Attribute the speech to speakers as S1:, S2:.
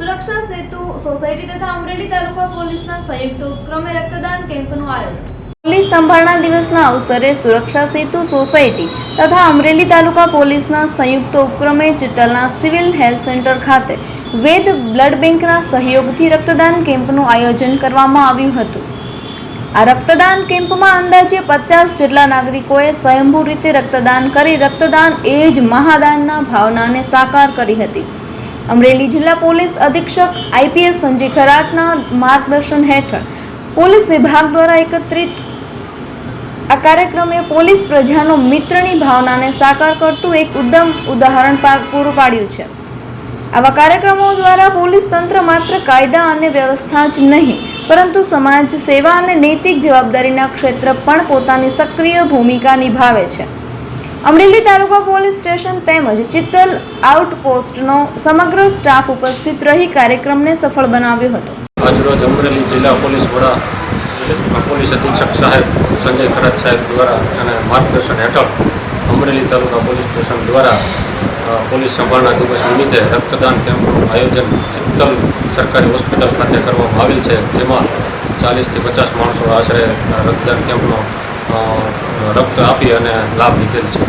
S1: સુરક્ષા સેતુ સોસાયટી તથા અમરેલી તાલુકા પોલીસના સંયુક્ત ઉપક્રમે રક્તદાન કેમ્પનું આયોજન. પોલીસ સંભાળના દિવસના અવસરે સુરક્ષા સેતુ સોસાયટી તથા અમરેલી તાલુકા પોલીસના સંયુક્ત ઉપક્રમે ચિત્તલના સિવિલ હેલ્થ સેન્ટર ખાતે વેદ બ્લડ બેંકના સહયોગથી રક્તદાન કેમ્પનું આયોજન કરવામાં આવ્યું હતું. આ રક્તદાન કેમ્પમાં અંદાજે પચાસ જેટલા નાગરિકોએ સ્વયંભૂ રીતે રક્તદાન કરી રક્તદાન એ જ મહાદાનના ભાવનાને સાકાર કરી હતી. અમરેલી જિલ્લા પોલીસ અધિક્ષક આઈપીએસ સંજય ખરાતના માર્ગદર્શન હેઠળ પોલીસ વિભાગ દ્વારા એકત્રિત આ કાર્યક્રમે પોલીસ પ્રજાનો મિત્રની ભાવનાને સાકાર કરતું એક ઉત્તમ ઉદાહરણ પૂરું પાડ્યું છે. આવા કાર્યક્રમો દ્વારા પોલીસ તંત્ર માત્ર કાયદા અને વ્યવસ્થા જ નહીં, પરંતુ સમાજ સેવા અને નૈતિક જવાબદારીના ક્ષેત્ર પણ પોતાની સક્રિય ભૂમિકા નિભાવે છે. અમરેલી તાલુકા પોલીસ સ્ટેશન તેમજ ચિત્તલ આઉટપોસ્ટનો સમગ્ર સ્ટાફ ઉપસ્થિત રહી કાર્યક્રમને સફળ બનાવ્યો હતો.
S2: આજરોજ અમરેલી જિલ્લા પોલીસ વડા પોલીસ અધિક્ષક સાહેબ સંજય ખરાત સાહેબ દ્વારા અને માર્ગદર્શન હેઠળ અમરેલી તાલુકા પોલીસ સ્ટેશન દ્વારા પોલીસ સંભાળના દિવસ નિમિત્તે રક્તદાન કેમ્પનું આયોજન ચિત્તલ સરકારી હોસ્પિટલ ખાતે કરવામાં આવેલ છે. જેમાં ચાલીસથી પચાસ માણસો આશરે રક્તદાન કેમ્પનો રક્ત આપી અને લાભ લીધેલ છે.